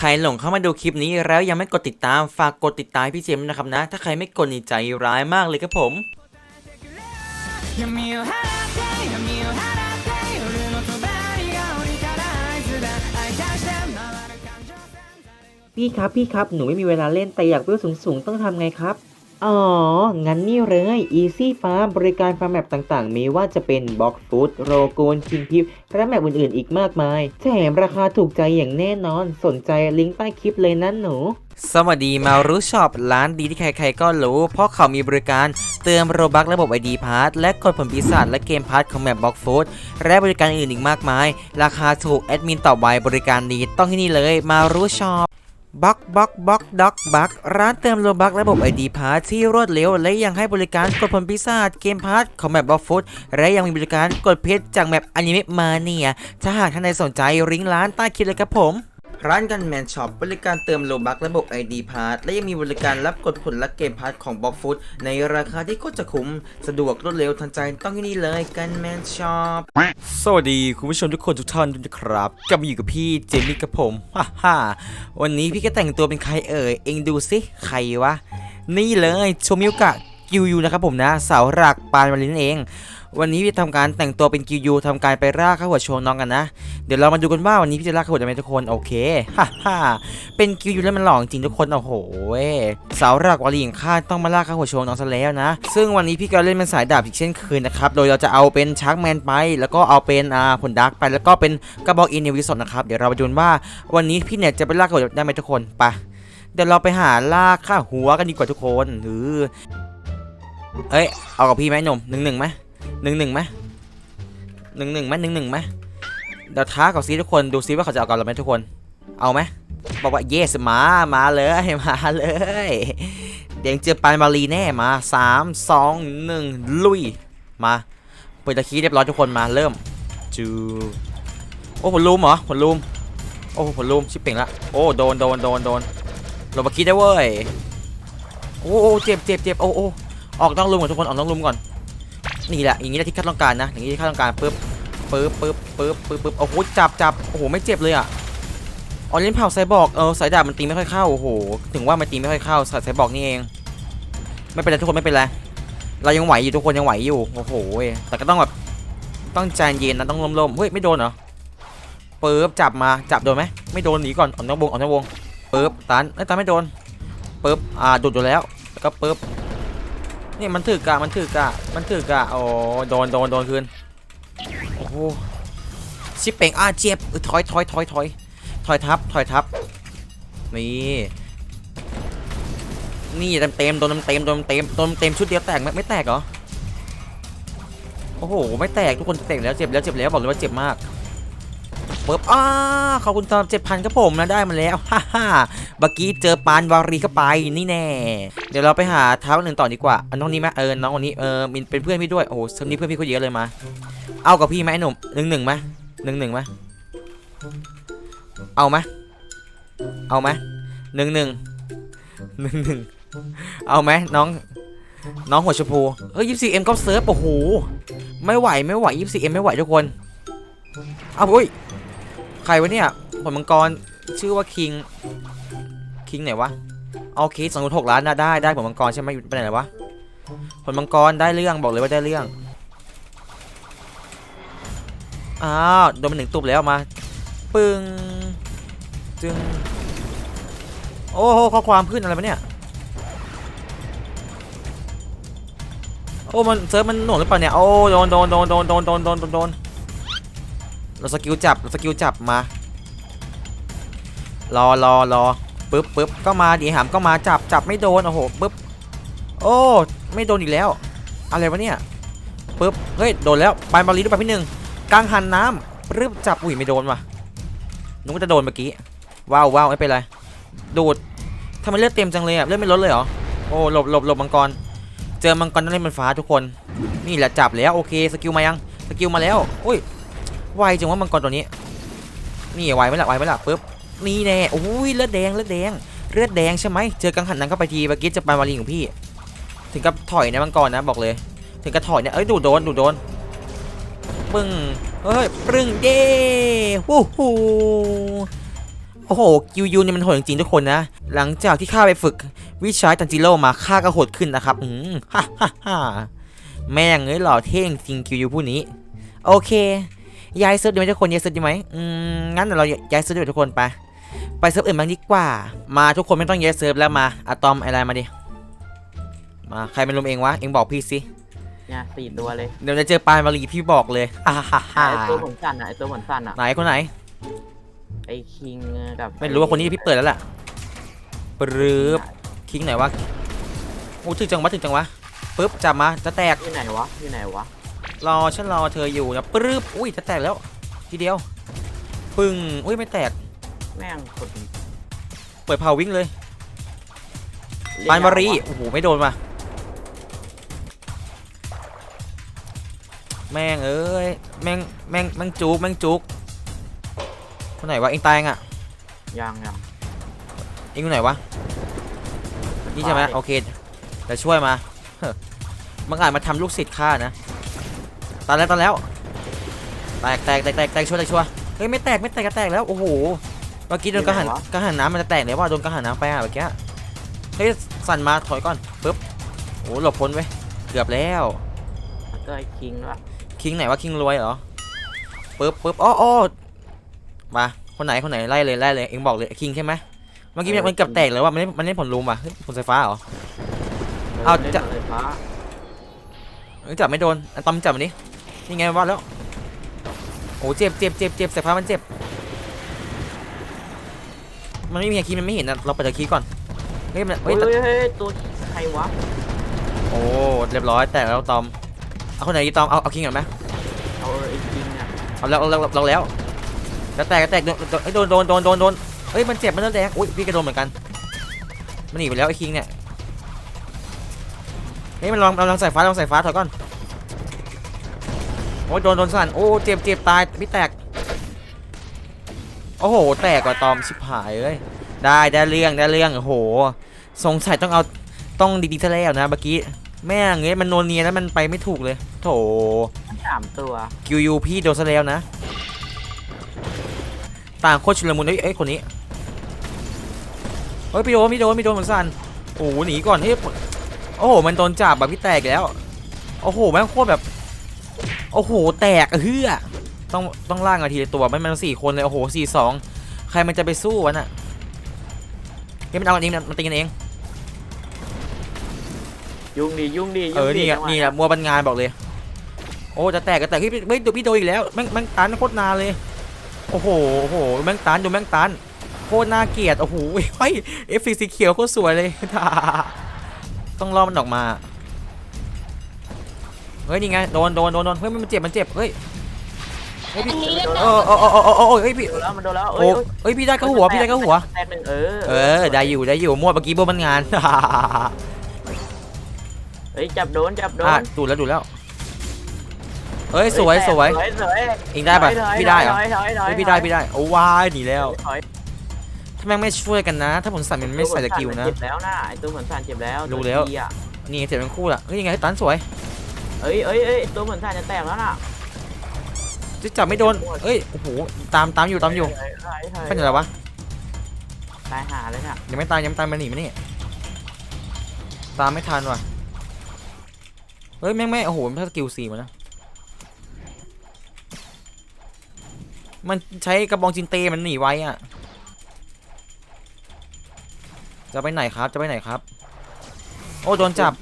ใครหลงเข้ามาดูคลิปนี้แล้วยังไม่กดติดตามฝากกดติดตามพี่เจมส์นะครับนะ ถ้าใครไม่กดนี่ใจร้ายมากเลยครับผม 闇を払って闇を払って夜の帳が降りたら合図だ愛出して回る感情線 พี่ครับพี่ครับหนูไม่มีเวลาเล่นแต่อยากเวลสูงๆต้องทำไงครับ อ๋อ งั้นนี่เลย Easy Farm บริการฟาร์มแมปต่างๆ มีว่าจะเป็น Box Food โรโกนคิงพิ p และแมปอื่นๆ อีกมากมายแถมราคาถูกใจอย่างแน่นอน สนใจลิงก์ใต้คลิปเลยนะหนู สวัสดีมารู้ช็อปร้านดีที่ใครๆก็รู้ เพราะเขามีบริการเติมโรบักระบบ ID p a s s และกดผลปีศาจและเกมพาร์ทของแมปบ็อกฟูดและบริการอื่นอีกมากมาย ราคาถูกแอดมินตอบไวบริการดีต้องที่นี่เลยมารู้ช็อป บ็อกบ็อกบ็อกด็อกบักร้านเติมโลบักระบบไอดีพาร์ที่รวดเร็ว และยังให้บริการกดผลปีศาเกมพาร์ทของแมปบ็อกฟูดและยังมีบริการกดเพชรจากแมปอนิเมะมาเนียถ้าหากท่านใดสนใจริงร้านใต้คลิปเลยครับผม ร้านกันแมนช็อปบริการเติมโลบักระบบ ID p a s s และยังมีบริการรับกดผลและเกมพาร์ทของบ็อกฟูดในราคาที่โคตรจะคุ้ม สะดวกรวดเร็วทันใจต้องที่นี่เลยกันแมนช็อปสวัสดีคุณผู้ชมทุกคนทุกท่านด้วยนะครับกลับมาอยู่กับพี่เจมี่กับผมฮ่าฮ่าวันนี้พี่ก็แต่งตัวเป็นใครเอ่ยเองดูสิใครวะนี่เลยโชมิวกะกิวยูนะครับผมนะสาวหลักปานวาลินเอง วันนี้พี่ทำการแต่งตัวเป็นกิวยูทำการไปรากข้าวหัวโชว์น้องกันนะ เดี๋ยวเรามาดูกันว่าวันนี้พี่จะลากข้าวหัวได้ไหมทุกคนโอเคฮ่าฮ่าเป็นกิวยูแล้วมันหล่อจริงทุกคนโอ้โหสาหลักวาลีของข้าต้องมาลากข้าวหัวโชว์น้องซะแล้วนะ ซึ่งวันนี้พี่ก็เล่นเป็นสายดาบอีกเช่นเคยนะครับโดยเราจะเอาเป็นชาร์กแมนไปแล้วก็เอาเป็นอ่าผลดักไปแล้วก็เป็นกระบอกอินเนวิสดนะครับเดี๋ยวเราไปดูกันว่าวันนี้พี่เนี่ยจะไปลากข้าวหัวได้ไหมทุกคนไปเดี๋ยวเราไปหาลากข้าหัวกันดีกว่าทุกคนหรือเอ้ย เอากับพี่ไหมหนุ่มหนึ่งหนึ่งไหม หนึ่งหนึ่งไหมหนึ่งหนึ่งไหมหนึ่งหนึ่งไหมเดี๋ยวท้ากับซีทุกคนดูซิว่าเขาจะเอากับเราไหมทุกคน เอาไหมบอกว่า yes มามาเลยมาเลยเดี๋ยวเจอปานมารีแน่มาสามสองหนึ่งลุยมาเปิดตะคีเรียบร้อยทุกคนมาเริ่มจูโอ้ผลลูมเหรอผลลูมโอ้ผลลูมชิบเป่งละโอ้โดนโดนโดนโดนหลบมาคีได้เว้ยโอ้โอ้เจ็บเจ็บเจ็บโอ้โอ้ออกต้องลุมก่อนทุกคนออกต้องลุมก่อน นี่แหละอย่างนี้แหละที่ข้าต้องการนะอย่างนี้ที่ข้าต้องการปึ๊บปึ๊บปึ๊บปึ๊บปึ๊บปึ๊บโอ้โหจับจับโอ้โหไม่เจ็บเลยอะออเล่นเผาไซบอร์กเออสายดาบมันตีไม่ค่อยเข้าโอ้โหถึงว่ามันตีไม่ค่อยเข้าสายไซบอร์กนี่เอง ไม่เป็นไรทุกคนไม่เป็นไรเรายังไหวอยู่ทุกคนยังไหวอยู่โอ้โหแต่ก็ต้องแบบต้องใจเย็นนะต้องร่มๆเฮ้ยไม่โดนเหรอปึ๊บจับมาจับโดนไหมไม่โดนหนีก่อนออกนอกวงออกนอกวงปึ๊บตันเอ้ตันไม่โดนปึ๊บอ่าดูดอยู่แล้วแล้วก็ปึ๊บ นี่มันถือกะมันถือกะมันถือกะโอ้โดนโดนโดนคืนโอ้โหชิปเป่งอะเจ็บถอยถอยถอยถอยถอยทับถอยทับนี่นี่เต็มเต็มโดนเต็มโดนเต็มโดนเต็มชุดเดียวแตกไหมไม่แตกเหรอโอ้โหไม่แตกทุกคนแตกแล้วเจ็บแล้วเจ็บแล้วบอกเลยว่าเจ็บมาก ปึ๊บอ้าขอบคุณตอนเจ็ดพันครับผมนะได้มาแล้วฮ่าฮ่าเมื่อกี้เจอปานวารีเข้าไปนี่แน่ เดี๋ยวเราไปหาเท้าหนึ่งต่อดีกว่าอน้องนี้ไหมเออน้องคนนี้เออมินเป็นเพื่อนพี่ด้วยโอ้โหคนนี้เพื่อนพี่เขาเยอะเลยมา เอากับพี่ไหมหนุ่มหนึ่งหนึ่งไหมหนึ่งหนึ่งไหมเอาไหมเอาไหมหนึ่งหนึ่งหนึ่งหนึ่งเอาไหมน้องน้องหัวชมพูเอ้ยยี่สิบเอ็มก็เซิร์ฟโอ้โหไม่ไหวไม่ไหวยี่สิบเอ็มไม่ไหวทุกคนเอาเฮ้ย ใครวะเนี่ยผลมังกรชื่อว่าคิงคิงไหนวะโอเคสองหกล้านนะได้ได้ผลมังกรใช่ไหมไปไหนวะผลมังกรได้เรื่องบอกเลยว่าได้เรื่องอ้าวโดนเป็นหนึ่งตุบแล้วมาปึ้งจึงโอ้โหข้อความขึ้นอะไรปะเนี่ยโอ้มันเซิร์ฟมันหน่วงหรือเปล่าเนี่ยโอ้โดนโดนโดนโดนโดนโดนโดนโดนโดน เราสกิลจับเราสกิลจับมารอรอรอปึ๊บปึ๊บก็มาดีหามก็มาจับจับไม่โดนโอ้โหปึ๊บโอ้ไม่โดนอีกแล้ว อะไรวะเนี่ยปึ๊บเฮ้ยโดนแล้วปายบอลลีด้วยไปพี่หนึ่งกลางหันน้ำปึ๊บจับอุ้ยไม่โดนว่ะนึกว่าจะโดนเมื่อกี้ว้าวว้าวไม่เป็นไรดูดทำไมเลือดเต็มจังเลยอะเลือดไม่ลดเลยเหรอโอ้หลบหลบหลบมังกรเจอมังกรนั่นเล่นมันฟ้าทุกคน นี่แหละจับแล้วโอเคสกิลมายังสกิลมาแล้วอุ้ย ไวจังว่ามังกรตัวนี้ นี่ไวไหมล่ะไวไหมล่ะปึ๊บนี่แน่โอ้ยเลือดแดงเลือดแดงเลือดแดงใช่ไหมเจอกังหันนั้นเข้าไปทีเมื่อกี้จะไปมาลิงของพี่ ถึงกับถอยนะมังกรนะบอกเลย ถึงกับถอยเนี่ยเอ้ยดูโดนดูโดนปึ้งเฮ้ยปึ้งเย้ฮู้ฮู้โหโอ้โหกิวยูเนี่ยมันโหดจริงๆทุกคนนะ หลังจากที่ข้าไปฝึกวิชาตันจิโร่มาข้าก็โหดขึ้นนะครับอืมฮ่าฮ่าฮ่าแม่งเอ้ยหล่อเท่งจริงกิวยูผู้นี้ โอเค ย้ายเซิร์ฟดีไหมทุกคนย้ายเซิร์ฟดีไหมอืมงั้นเดี๋ยวเราย้ายเซิร์ฟดีกว่าทุกคนไปไปเซิร์ฟอื่นบ้างดีกว่า มาทุกคนไม่ต้องย้ายเซิร์ฟแล้วมาอะตอมอะไรมาดิมาใครเป็นลมเองวะเองบอกพี่สิเนี่ยสี่ตัวเลยเดี๋ยวจะเจอปลายมารีพี่บอกเลยอ่าฮ่าฮ่าไอตัวผลสั่นอะไอตัวผลสั่นอะไหนคนไหนไอคิงกับไม่รู้ว่าคนนี้พี่เปิดแล้วล่ะปรื๊บคิงไหนวะโอ้ถึงจังวะถึงจังวะปึ๊บจับมาจะแตกที่ไหนวะที่ไหนวะ รอฉันรอเธออยู่นะปรื๊บอุ้ยจะแตกแล้ว ทีเดียว ปึ้งอุ้ยไม่แตก แม่งกดเปิดเผาวิ่งเลยปานมารีโอ้โหไม่โดนว่ะแม่งเอ้ยแม่งแม่งแม่งจุกแม่งจุกคนไหนวะเองตายยังอะยังยังเองอยู่ไหนวะนี่ใช่ไหมโอเคเดี๋ยวช่วยมาเฮ้อมังอาจมาทำลูกศิษย์ข้านะ ตายแล้วตายแล้ว แตกแตกแตกแตกแตกช่วยแตกช่วยเฮ้ยไม่แตกไม่แตกก็แตกแล้วโอ้โหเมื่อกี้โดนกระหันกระหันน้ำมันจะแตกเลยว่าโดนกระหันน้ำไปอะเมื่อกี้เฮ้ยสั่นมาถอยก่อนปึ๊บโอ้หลบพ้นไว้ยเกือบแล้วแล้วก็ไอคิงวะคิงไหนวะคิงรวยเหรอปึ๊บปึ๊บอ้ออ้อมาคนไหนคนไหนไล่เลยไล่เลยเองบอกเลยคิงใช่ไหมเมื่อกี้มันเกือบแตกเลยว่ามันเล่นมันเล่นผลลูมอะเฮ้ยผลไฟฟ้าเหรอเอาล่นจะไฟฟ้าเอ้ยจับไม่โดนอะตอมจับมันดิ นี่ไงว่าแล้ว โอ้เจ็บเจ็บเจ็บเจ็บสายฟ้ามันเจ็บ มันไม่มีคีย์มันไม่เห็นนะเราเปิดคีย์ก่อนเฮ้ยมันเฮ้เฮ้ยยเฮ้ยเฮ้ยตัวใครวะโอ้เรียบร้อยแตกแล้วตอมเอาคนไหนดีตอมเอาเอาคิงก่อนไหมเอาไอคิงอะเอาแล้วเอาแล้วเราแล้วแล้วแตกก็แตกโดนโดนเอ้ยโดนโดนโดนโดนโดนเฮ้ยมันเจ็บมันเริ่มแดงอุ้ยพี่ก็โดนเหมือนกันมันหนีไปแล้วไอ้คิงเนี่ยเฮ้ยมันลองลองสายฟ้าลองสายฟ้าถอยก่อนโอ้ยโดนโดนสั่นโอ้เจ็บเจ็บตายพี่แตก โอ้โห แตกกว่าตอมชิบหายเลยได้ได้เรื่องได้เรื่องโอ้โห สงสัยต้องเอาต้องดีๆซะแล้วนะเมื่อกี้แม่งเงี้ยมันโนเนียแล้วมันไปไม่ถูกเลยโถสามตัวคิวยูพี่โดนซะแล้วนะ ต่างโคตรชุลมุนเอ้ยเอ้ยคนนี้เฮ้ยพี่โดนพี่โดนพี่โดนเหมือนสันโอ้โหหนีก่อนเฮ้ยโอ้โหมันโดนจับแบบพี่แตกแล้ว โอ้โหแม่งโคตรแบบ โอ้โห แตกอะเฮือต้องต้องล่างกันทีละตัวไม่มันสี่คนเลย โอ้โหสี่สองใครมันจะไปสู้วะน่ะเฮ้ยมันเอาอันนี้มันมันตีกันเอง ยุ่งดียุ่งดีเออนี่ไงจังหวะนี่แหละมัวบันงานบอกเลย โอ้จะแตกก็แตกเฮ้ยพี่เฮ้ยดูพี่โดนอีกแล้วแม่งแม่งตันโคตรนานเลย โอ้โหโอ้โหแม่งตันดูแม่งตันโคตรน่าเกลียดโอ้โหเฮ้ยเอฟซีสีเขียวโคตรสวยเลย ต้องรอมันออกมา เฮ้ยนี่ไงโดนโดนโดนโดนเฮ้ยมันเจ็บมันเจ็บเฮ้ยเฮ้ยพี่เออเออเออเออเออเออเฮ้ยพี่โดนแล้วมันโดนแล้วโอ้เอ้ยเฮ้ยพี่ได้ก็หัวพี่ได้ก็หัวแตกหนึ่งเออเออได้อยู่ได้อยู่มั่วเมื่อกี้บัวมันงาน เฮ้ยจับโดนจับโดนอะดูแล้วดูแล้วเฮ้ยสวยสวยสวยสวยเองได้ปะถยพี่ได้เหรอถยถยถอยเฮ้ยพี่ได้พี่ได้โอ้วายหนีแล้วถอยถ้าแม่งไม่ช่วยกันนะ ถ้าผมสั่นมันไม่ใส่สกิลนะเจ็บแล้วนะไอตัวเหมือนสานเจ็บแล้วรู้แล้ว ตัวดีอะนี่เจ็บทั้งคู่ล่ะเฮ้ยยังไงตันสวย เอ้ยเอ้ยเอ้ยตัวเหมือนสานจะแตกแล้วน่ะจะจับไม่โดน เอ้ย โอ้โห ตามตามอยู่ตามอยู่ถถถถเป็นอะไรวะ ตายหาเลยน่ะยังไม่ตายยังไม่ตายมาหนีมานี่ตามไม่ทันว่ะ เฮ้ยแม่งไม่โอ้โหมันสกิลสี่มานะ มันใช้กระบองจินเตมันหนีไว้อะจะไปไหนครับ จะไปไหนครับ โอ้โดนจับ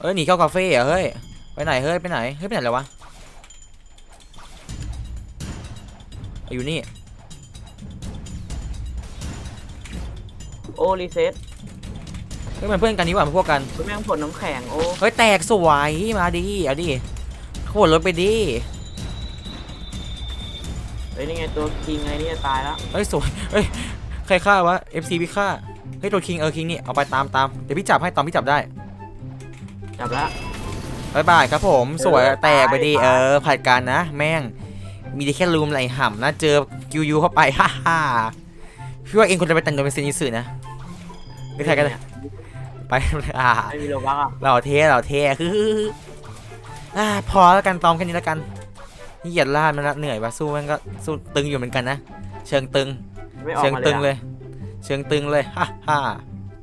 เอ้ยหนีเข้าคาเฟ่เหรอะเฮ้ยไปไหนเฮ้ยไปไหนเฮ้ยไปไหนแล้ววะเอาอยู่นี่โอ้รีเซ็ตเฮ้ยมันเพื่อนกันนี่หว่ามันพวกกันแม่งผลน้ำแข็งโอ้เฮ้ยแตกสวยมาดิเอาดิโคตรรถไปดิเฮ้ยนี่ไงตัวคิงไงนี่จะตายแล้วเฮ้ยสวยเฮ้ยใครฆ่าวะ FC พี่ฆ่าเฮ้ยตัวคิงเออคิงนี่เอาไปตามตามเดี๋ยวพี่จับให้ตอนพี่จับได้ จับแล้วบายบายครับผมสวยเออแตกไปดิไปเออผัดกันนะ แม่ง มีได้แค่รูมไหลห่ำนะเจอคิวยูเข้าไปฮ่าฮ่าพี่ว่าเองคนจะไปแต่งตัวเป็นเซนิสึนะไม่ใครกันเลยไปอ่าไม่มีโลบักอะเราเท่เราเท่คืออ่าพอแล้วกันตอมแค่นี้แล้วกันนี่เหยียดล่าดมันละเหนื่อยว่ะสู้มันก็สู้ตึงอยู่เหมือนกันนะ เชิงตึงไม่ออกเชิงมาตึงเลเลยยเชิงตึงเลยฮ่าฮ่า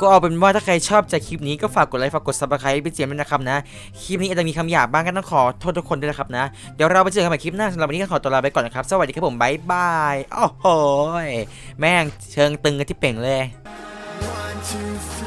ก็เอาเป็นว่าถ้าใครชอบใจคลิปนี้ก็ฝากกดไลค์ฝากกดซับสไครป์เป็นเสียงด้วยนะครับนะ คลิปนี้อาจจะมีคำหยาบบ้างก็ต้องขอโทษทุกคนด้วยนะครับนะ เดี๋ยวเราไปเจอกันใหม่คลิปหน้าสำหรับวันนี้ก็ขอตัวลาไปก่อนนะครับ สวัสดีครับผมบายบายโอ้โหยแม่งเชิงตึงกันที่เป่งเลย One, two,